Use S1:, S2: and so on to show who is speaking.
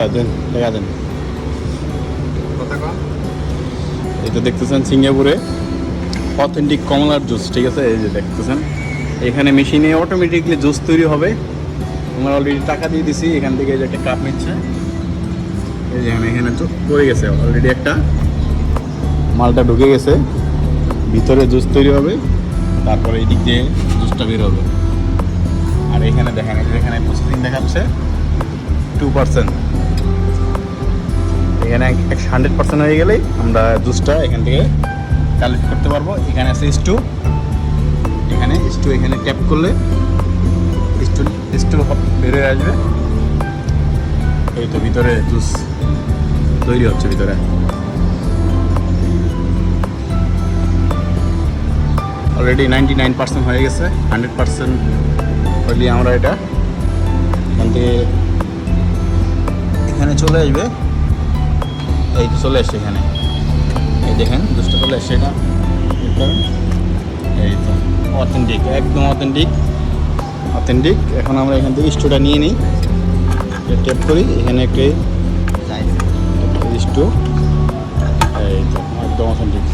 S1: দেন তো দেখতেছেন সিঙ্গাপুরে। অথেন্টিক কমলার জুস ঠিক আছে? এই যে দেখতেছেন। এখানে মেশিনে অটোমেটিকলি জুস তৈরি হবে। আমরা অলরেডি টাকা দিয়ে দিছি এখান থেকে এই যে একটা কাপ নিচ্ছে। এই যে এখানে পড়ে গেছে অলরেডি একটা। মালটা ঢুকে গেছে। ভিতরে জুস তৈরি হবে। তারপরে এই দিক দিয়ে জুসটা বের হবে। আর এখানে দেখেন এখানে প্রসেসিং দেখাচ্ছে। টু পার্সেন্ট এখানে একশো হান্ড্রেড পার্সেন্ট হয়ে গেলেই আমরা জুসটা এখান থেকে কালেক্ট করতে পারব। এখানে আছে স্টু এখানে স্টু এখানে ট্যাপ করলে স্টু স্টু বেরোয় আসবে। এই তো ভিতরে জুস তৈরি হচ্ছে ভিতরে। অলরেডি নাইনটি নাইন পার্সেন্ট হয়ে গেছে। হান্ড্রেড পার্সেন্ট হইলে আমরা এটা এখান থেকে এখানে চলে আসবে। এই চলে আসছে এখানে। এই দেখেন দুষ্ট চলে আসছে এটা। এই তো অথেন্টিক একদম অথেন্টিক অথেন্টিক এখন আমরা এখান থেকে স্টোটা নিয়ে নিই। টেপ করি এখানে একটি স্টো। এই তো একদম অথেন্টিক